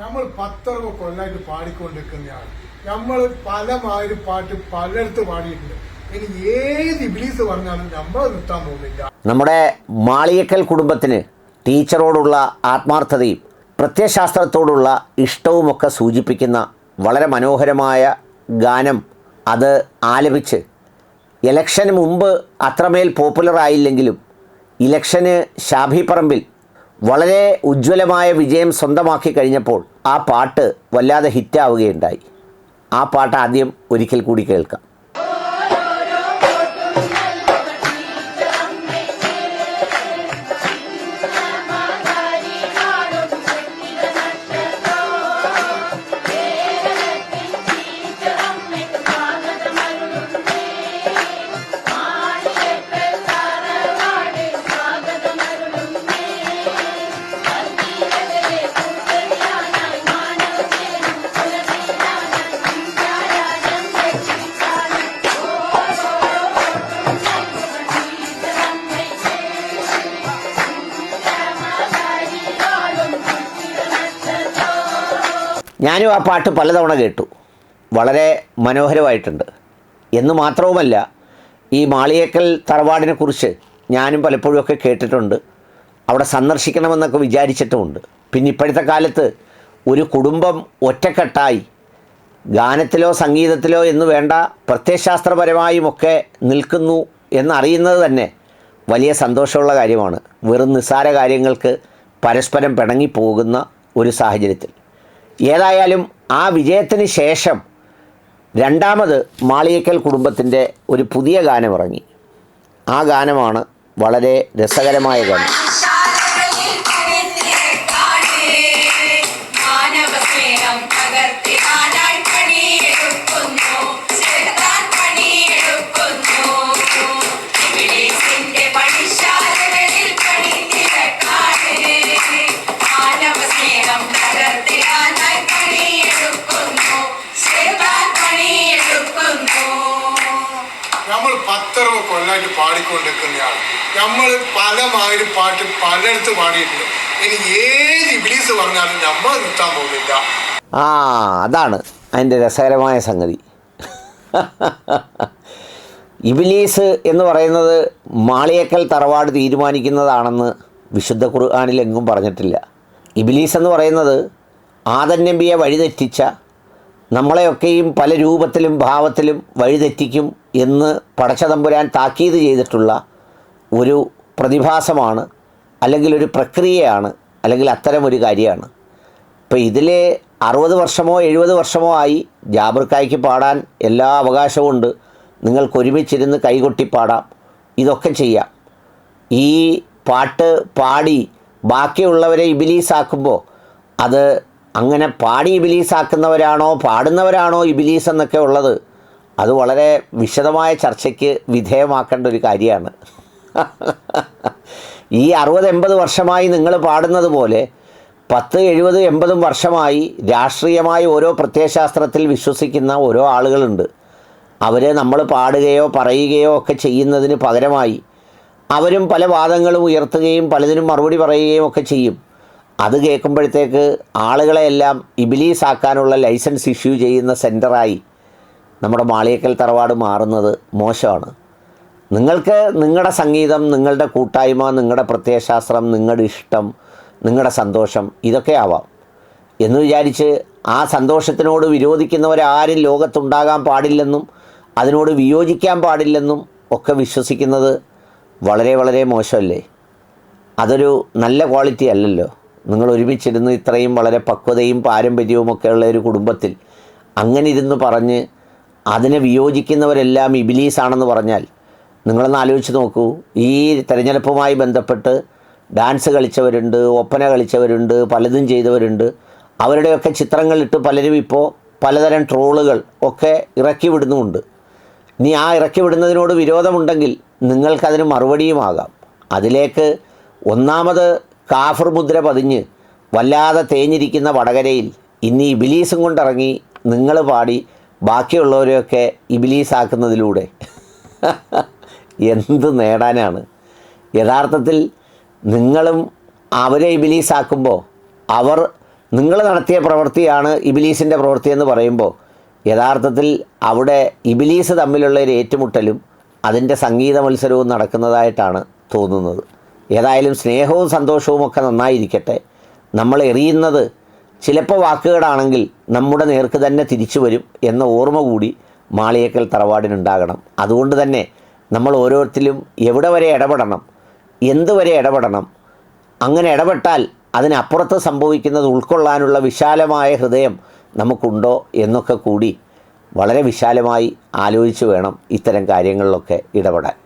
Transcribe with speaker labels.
Speaker 1: നമ്മൾ പത്തറുപ കൊല്ലായിട്ട് പാടിക്കൊണ്ടിരിക്കുന്നതാണ് നമ്മൾ പല മാതിരി പാട്ട് പലയിടത്ത് പാടിയിട്ടുണ്ട്. ഇനി പറഞ്ഞാലും നമ്മൾ നിർത്താൻ പോകുന്നില്ല.
Speaker 2: നമ്മുടെ മാളിയക്കൽ കുടുംബത്തിന് ടീച്ചറോടുള്ള ആത്മാർത്ഥതയും പ്രത്യയശാസ്ത്രത്തോടുള്ള ഇഷ്ടവുമൊക്കെ സൂചിപ്പിക്കുന്ന വളരെ മനോഹരമായ ഗാനം അത് ആലപിച്ച് ഇലക്ഷന് മുമ്പ് അത്രമേൽ പോപ്പുലർ ആയില്ലെങ്കിലും ഇലക്ഷന് പറമ്പിൽ വളരെ ഉജ്ജ്വലമായ വിജയം സ്വന്തമാക്കി കഴിഞ്ഞപ്പോൾ ആ പാട്ട് വല്ലാതെ ഹിറ്റാവുകയുണ്ടായി. ആ പാട്ട് ആദ്യം ഒരിക്കൽ കൂടി കേൾക്കാം. ഞാനും ആ പാട്ട് പലതവണ കേട്ടു. വളരെ മനോഹരമായിട്ടുണ്ട്. എന്ന് മാത്രവുമല്ല ഈ മാളിയേക്കൽ തറവാടിനെ കുറിച്ച് ഞാനും പലപ്പോഴുമൊക്കെ കേട്ടിട്ടുണ്ട്. അവിടെ സന്ദർശിക്കണമെന്നൊക്കെ വിചാരിച്ചിട്ടുമുണ്ട്. പിന്നെ ഇപ്പോഴത്തെ കാലത്ത് ഒരു കുടുംബം ഒറ്റക്കെട്ടായി ഗാനത്തിലോ സംഗീതത്തിലോ എന്ന് വേണ്ട പ്രത്യയശാസ്ത്രപരമായുമൊക്കെ നിൽക്കുന്നു എന്നറിയുന്നത് തന്നെ വലിയ സന്തോഷമുള്ള കാര്യമാണ്. വെറും നിസ്സാര കാര്യങ്ങൾക്ക് പരസ്പരം പിണങ്ങിപ്പോകുന്ന ഒരു സാഹചര്യത്തിൽ. ഏതായാലും ആ വിജയത്തിന് ശേഷം രണ്ടാമത് മാളിയക്കൽ കുടുംബത്തിന്റെ ഒരു പുതിയ ഗാനം ഇറങ്ങി ആ ഗാനമാണ് വളരെ രസകരമായ ഗാനം.
Speaker 1: പത്തറുപത് പാടിക്കൊണ്ടിരിക്കുന്നയാൾ. നമ്മൾ പല മാതിരി പാട്ട് പലയിടത്ത് പാടിയിട്ടുണ്ട്. ഇനി ഏത് ഇബ്ലീസ് പറഞ്ഞാലും നമ്മൾ നിർത്താൻ പോകുന്നില്ല.
Speaker 2: ആ അതാണ് അതിന്റെ രസകരമായ സംഗതി. ഇബിലീസ് എന്ന് പറയുന്നത് മാളിയേക്കൽ തറവാട് തീരുമാനിക്കുന്നതാണെന്ന് വിശുദ്ധ ഖുർആാനിൽ എങ്ങും പറഞ്ഞിട്ടില്ല. ഇബിലീസ് എന്ന് പറയുന്നത് ആദൻ വഴിതെറ്റിച്ച നമ്മളെയൊക്കെയും പല രൂപത്തിലും ഭാവത്തിലും വഴിതെറ്റിക്കും എന്ന് പടച്ചതമ്പുരാൻ താക്കീത് ചെയ്തിട്ടുള്ള ഒരു പ്രതിഭാസമാണ് അല്ലെങ്കിൽ ഒരു പ്രക്രിയയാണ് അല്ലെങ്കിൽ അത്തരം ഒരു കാര്യമാണ്. ഇപ്പോൾ ഇതിൽ അറുപത് വർഷമോ എഴുപത് വർഷമോ ആയി ജാബർക്കായ്ക്ക് പാടാൻ എല്ലാ അവകാശവും ഉണ്ട്. നിങ്ങൾക്ക് ഒരുമിച്ചിരുന്ന് കൈകൊട്ടി പാടാം. ഇതൊക്കെ ചെയ്യാം. ഈ പാട്ട് പാടി ബാക്കിയുള്ളവരെ ഇബിലീസാക്കുമ്പോൾ അത് അങ്ങനെ പാടി ഇബിലീസാക്കുന്നവരാണോ പാടുന്നവരാണോ ഇബിലീസ് എന്നൊക്കെ ഉള്ളത്? അത് വളരെ വിശദമായ ചർച്ചയ്ക്ക് വിധേയമാക്കേണ്ട ഒരു കാര്യമാണ്. ഈ അറുപത് എൺപത് വർഷമായി നിങ്ങൾ പാടുന്നത് പോലെ പത്ത് എഴുപത് എൺപതും വർഷമായി രാഷ്ട്രീയമായി ഓരോ പ്രത്യയശാസ്ത്രത്തിൽ വിശ്വസിക്കുന്ന ഓരോ ആളുകളുണ്ട്. അവർ നമ്മൾ പാടുകയോ പറയുകയോ ഒക്കെ ചെയ്യുന്നതിന് പകരമായി അവരും പല വാദങ്ങളും ഉയർത്തുകയും പലതിനും മറുപടി പറയുകയും ഒക്കെ ചെയ്യും. അത് കേൾക്കുമ്പോഴത്തേക്ക് ആളുകളെയെല്ലാം ഇബിലീസാക്കാനുള്ള ലൈസൻസ് ഇഷ്യൂ ചെയ്യുന്ന സെന്ററായി നമ്മുടെ മാളിയക്കൽ തറവാട് മാറുന്നത് മോശമാണ്. നിങ്ങൾക്ക് നിങ്ങളുടെ സംഗീതം നിങ്ങളുടെ കൂട്ടായ്മ നിങ്ങളുടെ പ്രത്യയശാസ്ത്രം നിങ്ങളുടെ ഇഷ്ടം നിങ്ങളുടെ സന്തോഷം ഇതൊക്കെ ആവാം. എന്ന് വിചാരിച്ച് ആ സന്തോഷത്തിനോട് വിരോധിക്കുന്നവരാരും ലോകത്തുണ്ടാകാൻ പാടില്ലെന്നും അതിനോട് വിയോജിക്കാൻ പാടില്ലെന്നും ഒക്കെ വിശ്വസിക്കുന്നത് വളരെ വളരെ മോശമല്ലേ? അതൊരു നല്ല ക്വാളിറ്റി അല്ലല്ലോ. നിങ്ങൾ ഒരുമിച്ചിരുന്ന് ഇത്രയും വളരെ പക്വതയും പാരമ്പര്യവും ഒക്കെ ഉള്ള ഒരു കുടുംബത്തിൽ അങ്ങനെ ഇരുന്ന് പറഞ്ഞ് അതിനെ വിയോജിക്കുന്നവരെല്ലാം ഇബിലീസാണെന്ന് പറഞ്ഞാൽ നിങ്ങളൊന്ന് ആലോചിച്ച് നോക്കൂ. ഈ തിരഞ്ഞെടുപ്പുമായി ബന്ധപ്പെട്ട് ഡാൻസ് കളിച്ചവരുണ്ട് ഒപ്പന കളിച്ചവരുണ്ട് പലതും ചെയ്തവരുണ്ട്. അവരുടെയൊക്കെ ചിത്രങ്ങളിട്ട് പലരും ഇപ്പോൾ പലതരം ട്രോളുകൾ ഒക്കെ ഇറക്കി വിടുന്നുമുണ്ട്. ഇനി ആ ഇറക്കി വിടുന്നതിനോട് വിരോധമുണ്ടെങ്കിൽ നിങ്ങൾക്കതിന് മറുപടിയുമാകാം. അതിലേക്ക് ഒന്നാമത് കാഫർ മുദ്ര പതിഞ്ഞ് വല്ലാതെ തേഞ്ഞിരിക്കുന്ന വടകരയിൽ ഇനി ഇബിലീസും കൊണ്ടിറങ്ങി നിങ്ങൾ പാടി ബാക്കിയുള്ളവരെയൊക്കെ ഇബിലീസാക്കുന്നതിലൂടെ. എന്ത് നേടാനാണ്. യഥാർത്ഥത്തിൽ നിങ്ങളും അവരെ ഇബിലീസാക്കുമ്പോൾ അവർ നിങ്ങൾ നടത്തിയ പ്രവൃത്തിയാണ് ഇബിലീസിന്റെ പ്രവൃത്തി എന്ന് പറയുമ്പോൾ യഥാർത്ഥത്തിൽ അവിടെ ഇബിലീസ് തമ്മിലുള്ള ഒരു ഏറ്റുമുട്ടലും അതിന്റെ സംഗീത മത്സരവും നടക്കുന്നതായിട്ടാണ് തോന്നുന്നത്. ഏതായാലും സ്നേഹവും സന്തോഷവും ഒക്കെ നന്നായിരിക്കട്ടെ. നമ്മൾ എറിയുന്നത് ചിലപ്പോൾ വാക്കുകളാണെങ്കിൽ നമ്മുടെ നേർക്ക് തന്നെ തിരിച്ചു വരും എന്ന ഓർമ്മ കൂടി മാളിയേക്കൽ തറവാടിനുണ്ടാകണം. അതുകൊണ്ട് തന്നെ നമ്മൾ ഓരോരുത്തരും എവിടെ വരെ ഇടപെടണം എന്തുവരെ ഇടപെടണം അങ്ങനെ ഇടപെട്ടാൽ അതിനപ്പുറത്ത് സംഭവിക്കുന്നത് ഉൾക്കൊള്ളാനുള്ള വിശാലമായ ഹൃദയം നമുക്കുണ്ടോ എന്നൊക്കെ കൂടി വളരെ വിശാലമായി ആലോചിച്ച് വേണം ഇത്തരം കാര്യങ്ങളിലൊക്കെ ഇടപെടാൻ.